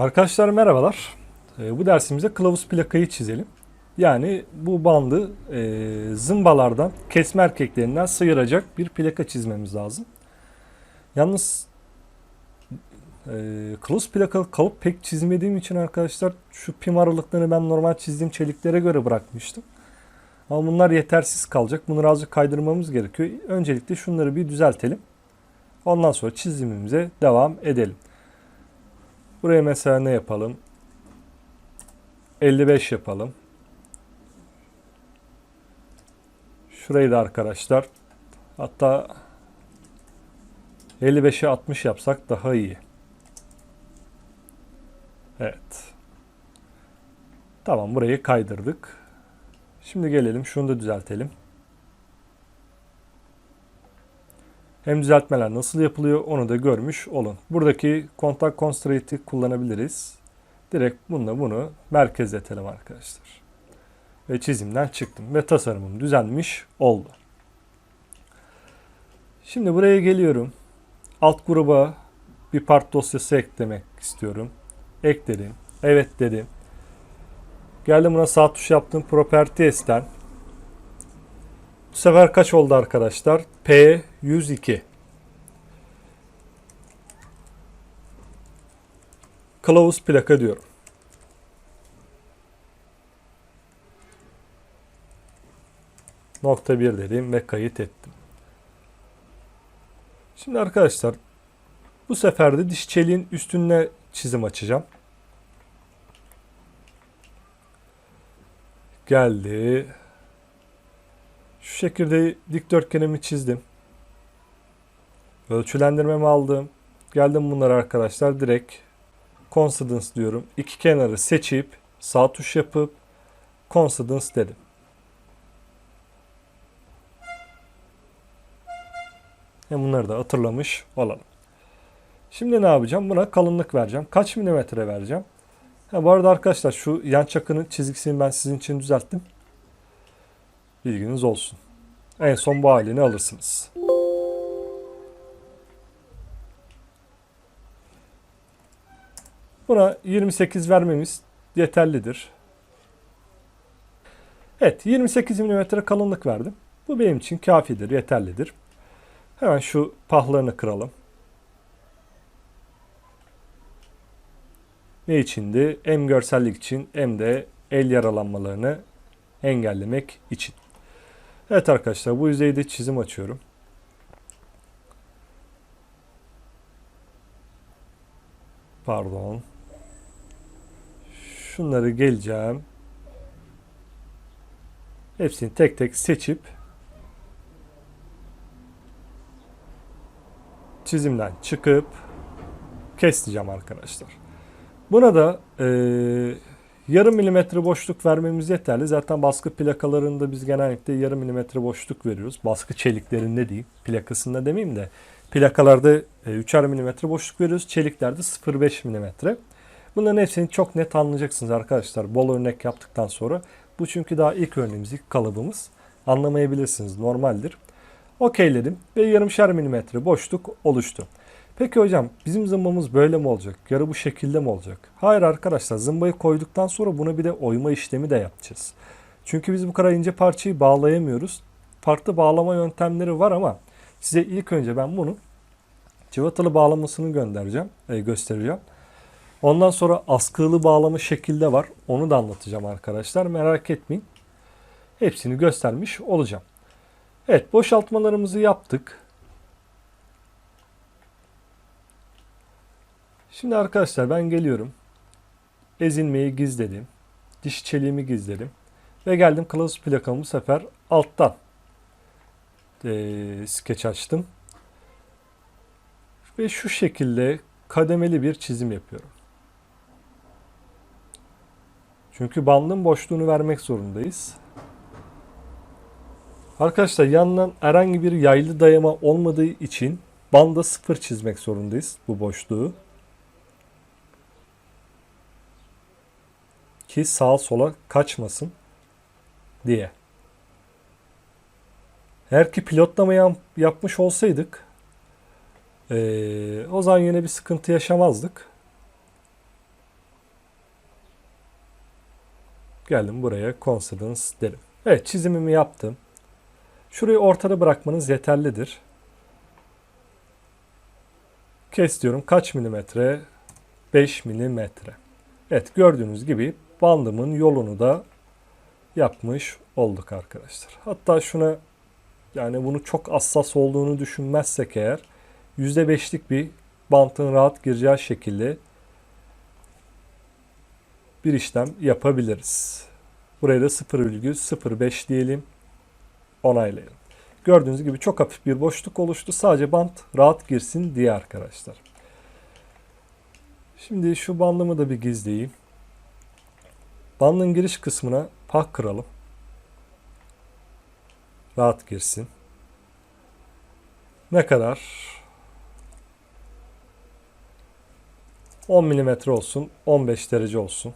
Arkadaşlar merhabalar. Ee, bu dersimizde kılavuz plakayı çizelim. Yani bu bandı e, zımbalardan, kesme erkeklerinden sıyıracak bir plaka çizmemiz lazım. Yalnız e, kılavuz plakalı kalıp pek çizmediğim için arkadaşlar şu pim aralıklarını ben normal çizdiğim çeliklere göre bırakmıştım. Ama bunlar yetersiz kalacak. Bunu azıcık kaydırmamız gerekiyor. Öncelikle şunları bir düzeltelim. Ondan sonra çizimimize devam edelim. Buraya mesela ne yapalım? 55 yapalım. Şurayı da arkadaşlar hatta 55'e 60 yapsak daha iyi. Evet. Tamam burayı kaydırdık. Şimdi gelelim şunu da düzeltelim. Hem düzeltmeler nasıl yapılıyor onu da görmüş olun. Buradaki kontak constraint'i kullanabiliriz. Direkt bununla bunu merkezletelim arkadaşlar. Ve çizimden çıktım ve tasarımım düzenmiş oldu. Şimdi buraya geliyorum. Alt gruba bir part dosyası eklemek istiyorum. Ekledim. Evet dedim. Geldim buna sağ tuş yaptım. Properties'ten bu sefer kaç oldu arkadaşlar? P102. Kılavuz plaka diyorum. Nokta 1 dedim ve kayıt ettim. Şimdi arkadaşlar bu sefer de diş çeliğin üstüne çizim açacağım. Geldi. Şu şekilde dikdörtgenimi çizdim. Ölçülendirmemi aldım. Geldim bunları arkadaşlar direkt coincidence diyorum. İki kenarı seçip sağ tuş yapıp coincidence dedim. Hem bunları da hatırlamış olalım. Şimdi ne yapacağım? Buna kalınlık vereceğim. Kaç milimetre vereceğim? Ha, bu arada arkadaşlar şu yan çakının çizgisini ben sizin için düzelttim. Bilginiz olsun. En son bu halini alırsınız. Buna 28 vermemiz yeterlidir. Evet 28 mm kalınlık verdim. Bu benim için kafidir, yeterlidir. Hemen şu pahlarını kıralım. Ne içindi? Hem görsellik için hem de el yaralanmalarını engellemek için. Evet arkadaşlar bu yüzeyde çizim açıyorum. Pardon. Şunları geleceğim. Hepsini tek tek seçip çizimden çıkıp keseceğim arkadaşlar. Buna da e, yarım milimetre boşluk vermemiz yeterli. Zaten baskı plakalarında biz genellikle yarım milimetre boşluk veriyoruz. Baskı çeliklerinde değil, plakasında demeyeyim de plakalarda e, 3'er milimetre boşluk veriyoruz. Çeliklerde 0.5 milimetre. Bunların hepsini çok net anlayacaksınız arkadaşlar. Bol örnek yaptıktan sonra. Bu çünkü daha ilk örneğimiz, ilk kalıbımız. Anlamayabilirsiniz, normaldir. Okeyledim ve yarımşar milimetre boşluk oluştu. Peki hocam bizim zımbamız böyle mi olacak? Yarı bu şekilde mi olacak? Hayır arkadaşlar zımbayı koyduktan sonra buna bir de oyma işlemi de yapacağız. Çünkü biz bu kadar ince parçayı bağlayamıyoruz. Farklı bağlama yöntemleri var ama size ilk önce ben bunu cıvatalı bağlamasını göndereceğim, e, göstereceğim. Ondan sonra askılı bağlama şekilde var. Onu da anlatacağım arkadaşlar. Merak etmeyin. Hepsini göstermiş olacağım. Evet boşaltmalarımızı yaptık. Şimdi arkadaşlar ben geliyorum. Ezilmeyi gizledim. Diş çeliğimi gizledim. Ve geldim kılavuz plakamı bu sefer alttan e, skeç açtım. Ve şu şekilde kademeli bir çizim yapıyorum. Çünkü bandın boşluğunu vermek zorundayız. Arkadaşlar yandan herhangi bir yaylı dayama olmadığı için banda sıfır çizmek zorundayız bu boşluğu. Ki sağa sola kaçmasın diye. Eğer ki pilotlama yap- yapmış olsaydık eee, o zaman yine bir sıkıntı yaşamazdık. Geldim buraya coincidence derim. Evet çizimimi yaptım. Şurayı ortada bırakmanız yeterlidir. Kes diyorum. Kaç milimetre? 5 milimetre. Evet gördüğünüz gibi bandımın yolunu da yapmış olduk arkadaşlar. Hatta şuna yani bunu çok hassas olduğunu düşünmezsek eğer %5'lik bir bantın rahat gireceği şekilde bir işlem yapabiliriz. Buraya da 0,05 diyelim. Onaylayalım. Gördüğünüz gibi çok hafif bir boşluk oluştu. Sadece bant rahat girsin diye arkadaşlar. Şimdi şu bandımı da bir gizleyeyim. Bandın giriş kısmına pak kıralım. Rahat girsin. Ne kadar? 10 mm olsun, 15 derece olsun.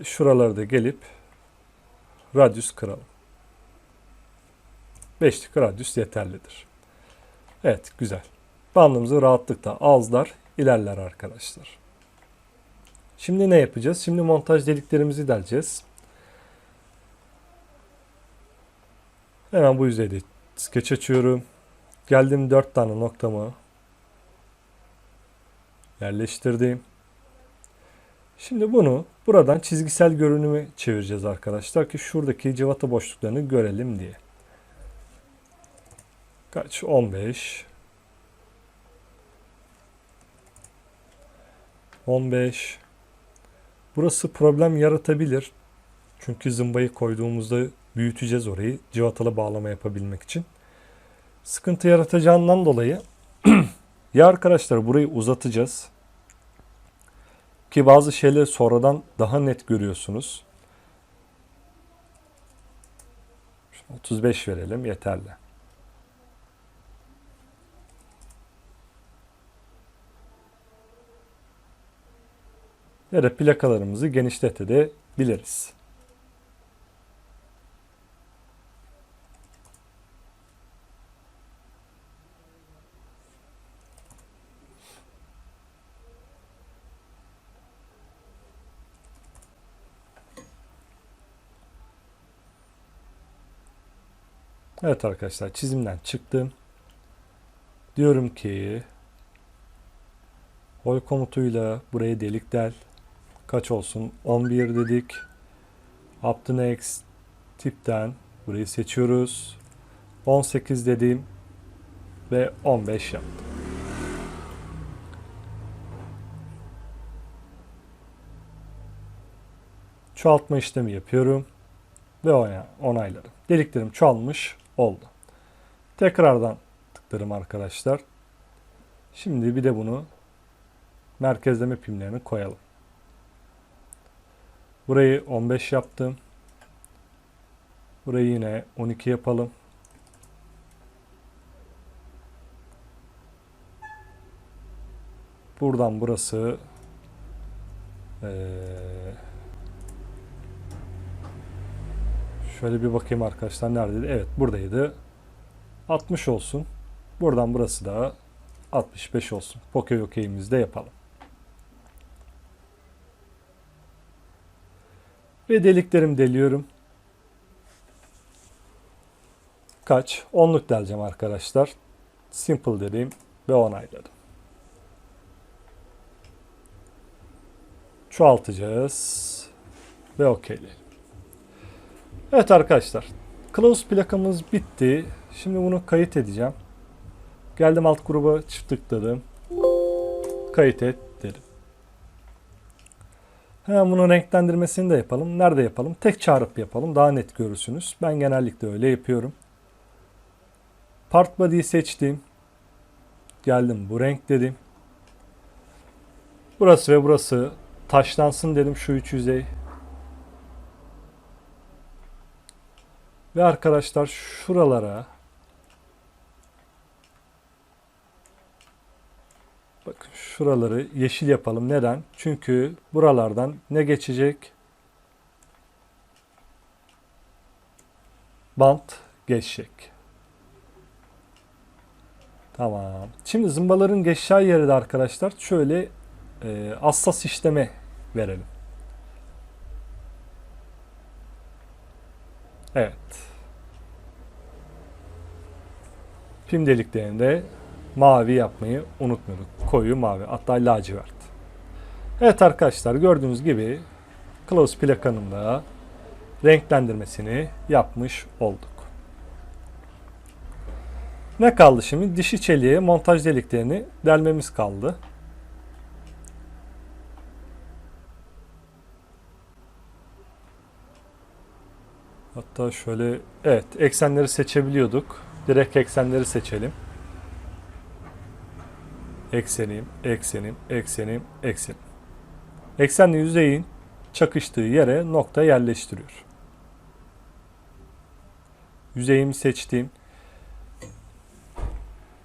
Ve Şuraları da gelip radyüs kıralım. 5'lik radyüs yeterlidir. Evet, güzel. Bandımızı rahatlıkla ağızlar ilerler arkadaşlar. Şimdi ne yapacağız? Şimdi montaj deliklerimizi deleceğiz. Hemen bu yüzeyde skeç açıyorum. Geldim 4 tane noktamı yerleştirdim. Şimdi bunu buradan çizgisel görünümü çevireceğiz arkadaşlar ki şuradaki cıvata boşluklarını görelim diye. Kaç? 15 15 Burası problem yaratabilir. Çünkü zımbayı koyduğumuzda büyüteceğiz orayı cıvatalı bağlama yapabilmek için. Sıkıntı yaratacağından dolayı ya arkadaşlar burayı uzatacağız. Ki bazı şeyleri sonradan daha net görüyorsunuz. 35 verelim yeterli. Ya da plakalarımızı genişletebiliriz. Evet arkadaşlar çizimden çıktım. Diyorum ki Hol komutuyla buraya delik del. Kaç olsun? 11 dedik. Up to next tipten burayı seçiyoruz. 18 dedim ve 15 yaptım. Çoğaltma işlemi yapıyorum ve onayladım. Deliklerim çoğalmış oldu. Tekrardan tıklarım arkadaşlar. Şimdi bir de bunu merkezleme pimlerini koyalım. Burayı 15 yaptım. Burayı yine 12 yapalım. Buradan burası ee, şöyle bir bakayım arkadaşlar neredeydi? Evet buradaydı. 60 olsun. Buradan burası da 65 olsun. Poke okey'imizi de yapalım. Ve deliklerimi deliyorum. Kaç? Onluk deleceğim arkadaşlar. Simple dediğim ve onayladım. Çoğaltacağız. Ve okeyleyelim. Evet arkadaşlar. Close plakamız bitti. Şimdi bunu kayıt edeceğim. Geldim alt gruba çift tıkladım. Kayıt et dedim. Hemen bunun renklendirmesini de yapalım. Nerede yapalım? Tek çağrıp yapalım. Daha net görürsünüz. Ben genellikle öyle yapıyorum. Part body'yi seçtim. Geldim bu renk dedim. Burası ve burası taşlansın dedim şu üç yüzey. Ve arkadaşlar şuralara Bakın şuraları yeşil yapalım. Neden? Çünkü buralardan ne geçecek? Bant geçecek. Tamam. Şimdi zımbaların geçeceği yeri de arkadaşlar şöyle e, hassas işleme verelim. Evet. Pim deliklerinde mavi yapmayı unutmuyorduk. Koyu mavi hatta lacivert. Evet arkadaşlar gördüğünüz gibi kılavuz plakanın da renklendirmesini yapmış olduk. Ne kaldı şimdi? Dişi çeliğe montaj deliklerini delmemiz kaldı. Hatta şöyle evet eksenleri seçebiliyorduk. Direkt eksenleri seçelim. Eksenim, eksenim, eksenim, eksenim. Eksenle yüzeyin çakıştığı yere nokta yerleştiriyor. Yüzeyimi seçtiğim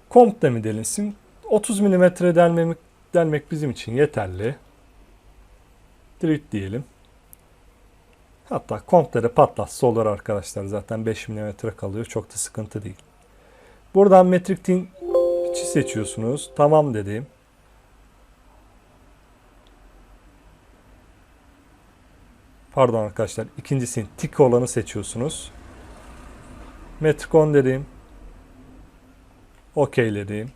komple mi delinsin? 30 mm delmemek, delmek bizim için yeterli. Direkt diyelim. Hatta de patlatsa olur arkadaşlar. Zaten 5 mm kalıyor. Çok da sıkıntı değil. Buradan metrik tin piçi seçiyorsunuz. Tamam dedim. Pardon arkadaşlar. İkincisini tik olanı seçiyorsunuz. Metrik 10 dedim. Okeyledim.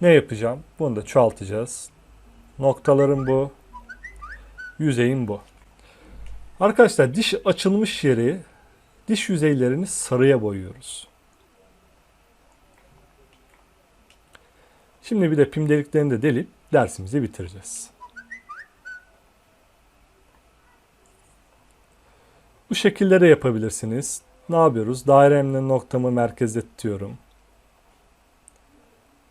Ne yapacağım? Bunu da çoğaltacağız. Noktalarım bu. Yüzeyim bu. Arkadaşlar diş açılmış yeri diş yüzeylerini sarıya boyuyoruz. Şimdi bir de pim deliklerini de delip dersimizi bitireceğiz. Bu şekillere yapabilirsiniz. Ne yapıyoruz? Dairemle noktamı merkezde tutuyorum.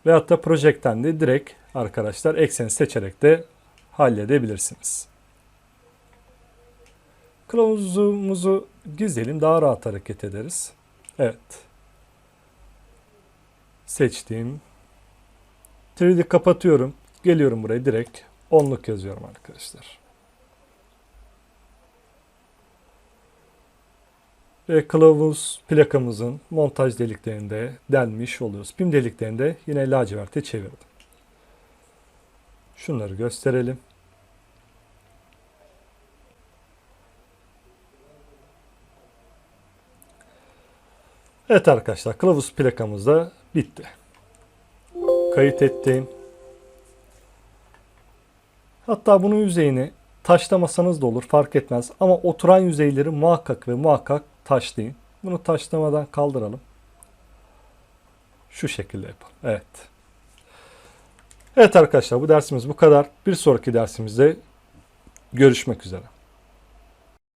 Veyahut da projekten de direkt arkadaşlar ekseni seçerek de halledebilirsiniz. Kılavuzumuzu gizleyelim. Daha rahat hareket ederiz. Evet. Seçtim. 3D kapatıyorum. Geliyorum buraya direkt. Onluk yazıyorum arkadaşlar. Ve kılavuz plakamızın montaj deliklerinde delmiş oluyoruz. Pim deliklerinde yine laciverte çevirdim. Şunları gösterelim. Evet arkadaşlar kılavuz plakamız da bitti. Kayıt ettim. Hatta bunun yüzeyini taşlamasanız da olur fark etmez. Ama oturan yüzeyleri muhakkak ve muhakkak taşlayın. Bunu taşlamadan kaldıralım. Şu şekilde yapalım. Evet. Evet arkadaşlar bu dersimiz bu kadar. Bir sonraki dersimizde görüşmek üzere.